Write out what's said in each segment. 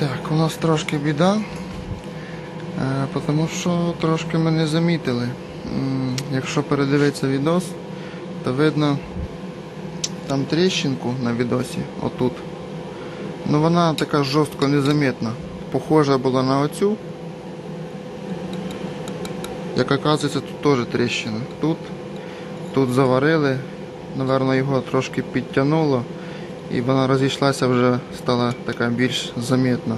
Так, у нас трошки біда, е, тому що трошки ми не замітили. Якщо передивитися відос, то видно там тріщинку на відосі, отут. Ну вона така жорстко незамітна. Похожа була на оцю. Як оказується, тут теж тріщина. Тут, тут заварили, напевно, його трошки підтягнуло. І вона розійшлася вже стала така більш замітна.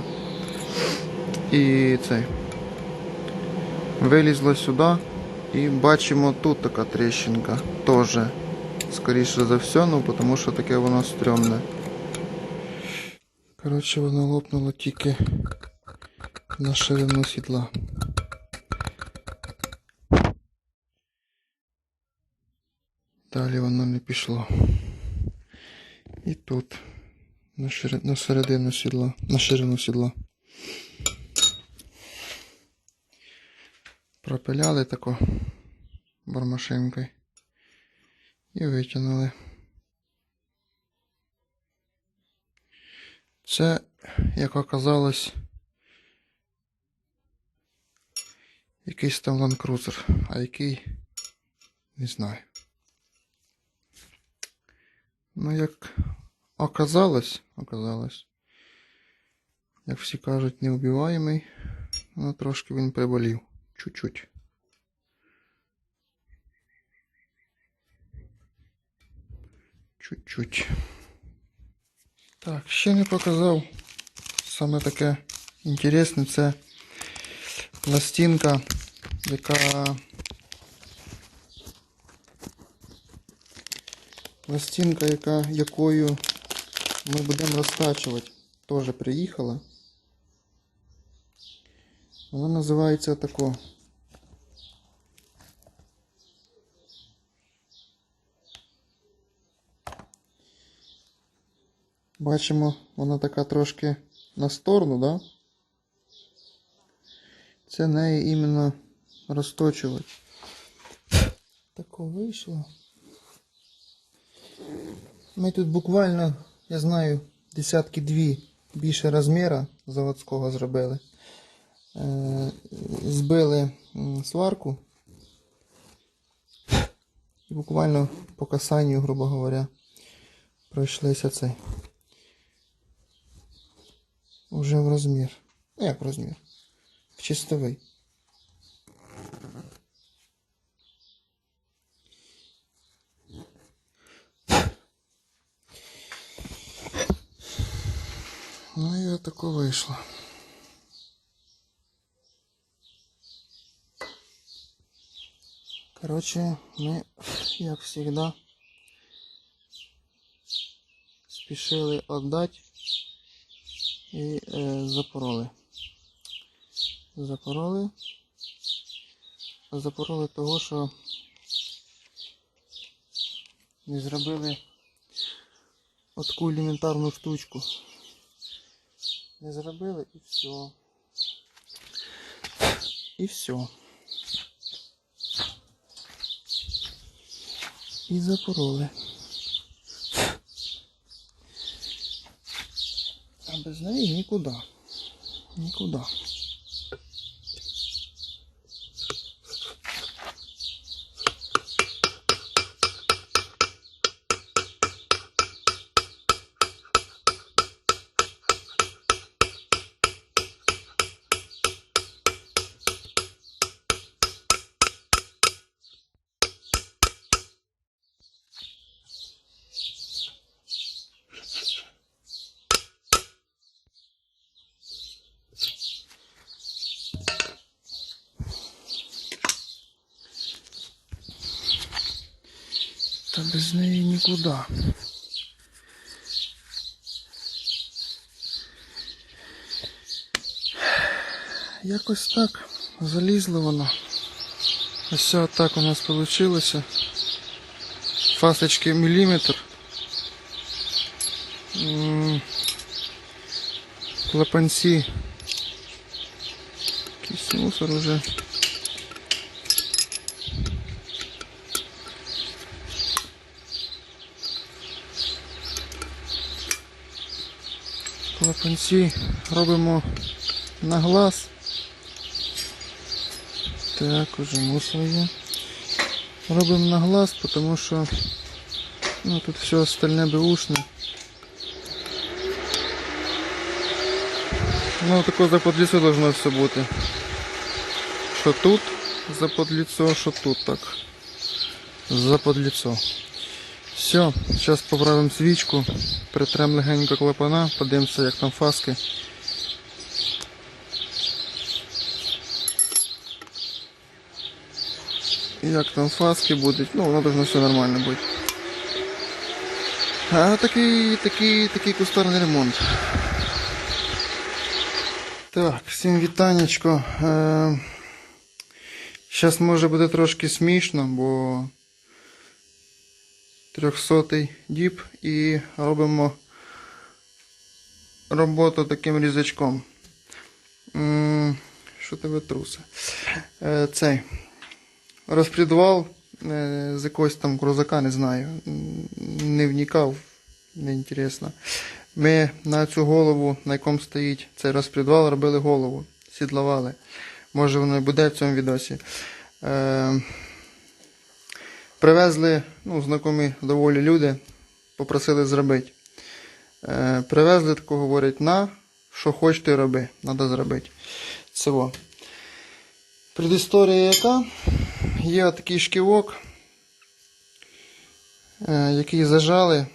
І цей. Вилізла сюди і бачимо тут така тріщинка. Теж. Скоріше за все, ну тому що таке воно стрьомне. Коротше, воно лопнуло тільки на ширину сідла. Далі воно не пішло. І тут. На, шири... на середину сідла. На ширину сідла. Пропиляли тако бармашинкою. І витягнули. Це, як оказалось, якийсь там Cruiser, а який не знаю. Ну, як оказалось, оказалось, як всі кажуть, неубиваємий, ну трошки він приболів. Чуть-чуть. Чуть-чуть. Так, ще не показав. Саме таке інтересне це пластинка, яка Пластинка, яка, якою ми будемо розтачувати, теж приїхала. Вона називається тако. Бачимо, вона така трошки на сторону, да? Це неї іменно розточувати. Тако вийшло. Ми тут буквально, я знаю, десятки дві більше розміра заводського зробили. Е, збили сварку. І буквально по касанню, грубо говоря, пройшлися цей. Уже в розмір. Ну як в розмір? В чистовий. Ну і отако вийшло. Короче, ми, як завжди, спішили віддати і е, запороли. Запороли. Запороли того, що не зробили таку елементарну штучку. Не зробили і все. І все. І запороли. А без неї нікуди. Нікуди. Та без неї нікуди. Якось так залізло воно. Ось так у нас вийшло. Фасочки міліметр. Клапанці. Якийсь мусор уже. Клапанці робимо на глаз. Так, уже мусор є. Робимо на глаз, тому що ну, тут все остальне беушне. Ну, тако за подліцо должно все бути. Що тут за подліцо, що тут так. За подліцо. Все, зараз поправимо свічку, притрем легенько клапана, подивимося, як там фаски. Як там фаски будуть, ну воно должно все нормально бути. А такий, такий, такий кустарний ремонт. Так, всім вітанечко. Е, Зараз може буде трошки смішно, бо 300 діб і робимо роботу таким різачком. Що тебе трусе? Е, Цей розпредвал е, з якогось там крузака, не знаю. Не вникав, не інтересно. Ми на цю голову, на якому стоїть цей розпредвал, робили голову, сідловали. Може воно і буде в цьому відосі. Привезли, ну, знайомі доволі люди, попросили зробити. Е, привезли таку, говорять, на, що хочете роби, треба зробити. Цього. Предісторія яка? Є такий шківок, е, який зажали,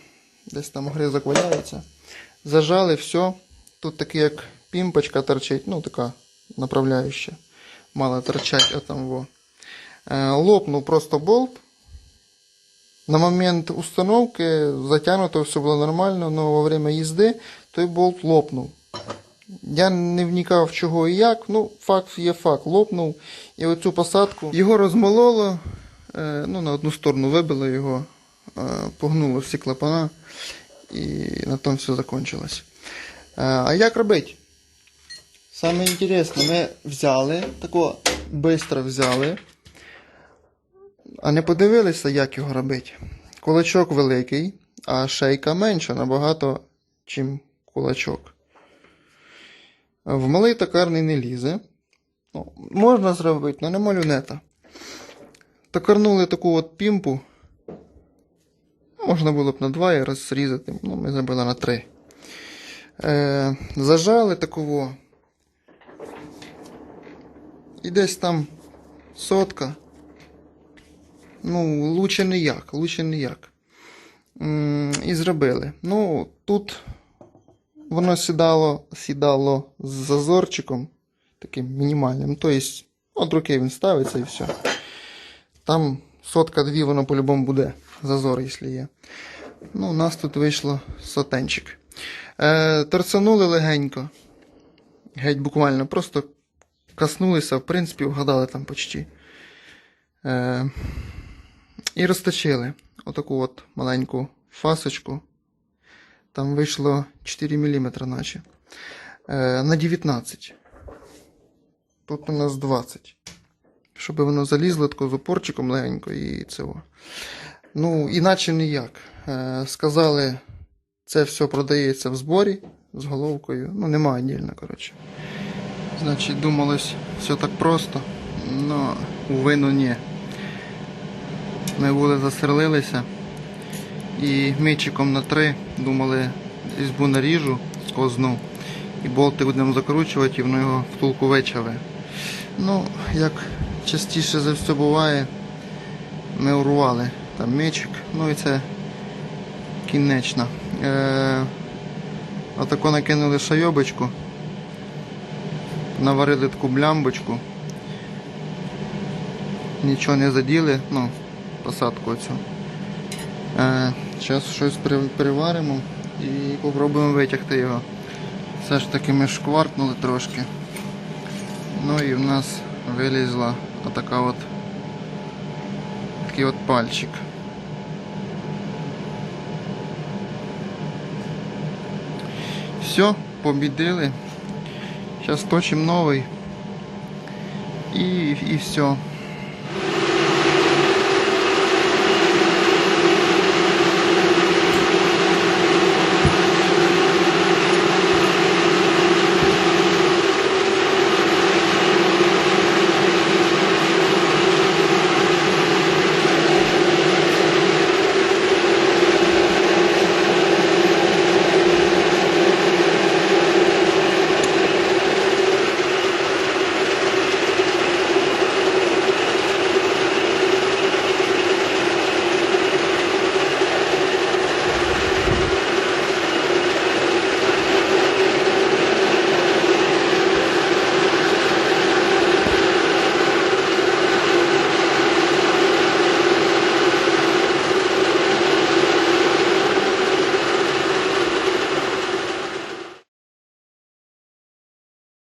десь там гризок валяється. Зажали, все. Тут такий як пімпочка торчить, ну така направляющая. Мало торчать, а там во. Е, Лопнув просто болт. На момент установки затягнуто все було нормально, але во время їзди той болт лопнув. Я не вникав чого і як, ну факт є факт, лопнув. І оцю посадку його розмололо, е, ну на одну сторону вибило його, е, погнуло всі клапана і на тому все закончилось. Е, А як робити? Саме інтересне, ми взяли, тако швидко взяли, а не подивилися, як його робити. Кулачок великий, а шейка менша набагато, чим кулачок. В малий токарний не лізе. Ну, можна зробити, але нема люнета. Токарнули таку от пімпу. Можна було б на два і розрізати. Ну, ми зробили на три. Е, зажали такого. І десь там сотка. Ну, лучше ніяк, лучше ніяк. І зробили. Ну, тут воно сідало, сідало з зазорчиком, таким мінімальним. Тобто, от руки він ставиться і все. Там сотка-дві, воно по-любому буде. Зазор, якщо є. Ну, у нас тут вийшло сотенчик. Е, торцанули легенько. Геть буквально, просто коснулися, в принципі, вгадали там почти. Е, і розточили отаку от маленьку фасочку. Там вийшло 4 мм наче. Е, на 19. Тут у нас 20. Щоб воно залізло тако з опорчиком легенько і цього. Ну, іначе ніяк. Е, сказали, це все продається в зборі з головкою. Ну, нема віддільно, коротше. Значить, думалось, все так просто. Ну, уви, ну ні. Ми були засерлилися. І мічиком на 3 думали, різьбу наріжу сквозну. І болтик будемо закручувати, і воно його втулку вичаве. Ну, як частіше за все буває, ми урвали там мечик, ну і це кінечно. Е, отако накинули шайобочку, наварили таку блямбочку, нічого не заділи, ну, посадку оцю. Е, Зараз щось при- приваримо і попробуємо витягти його. Все ж таки ми шкваркнули трошки. Ну і в нас вилізла отака от такий от пальчик. Все, побідили. Зараз точимо новий. І, і все.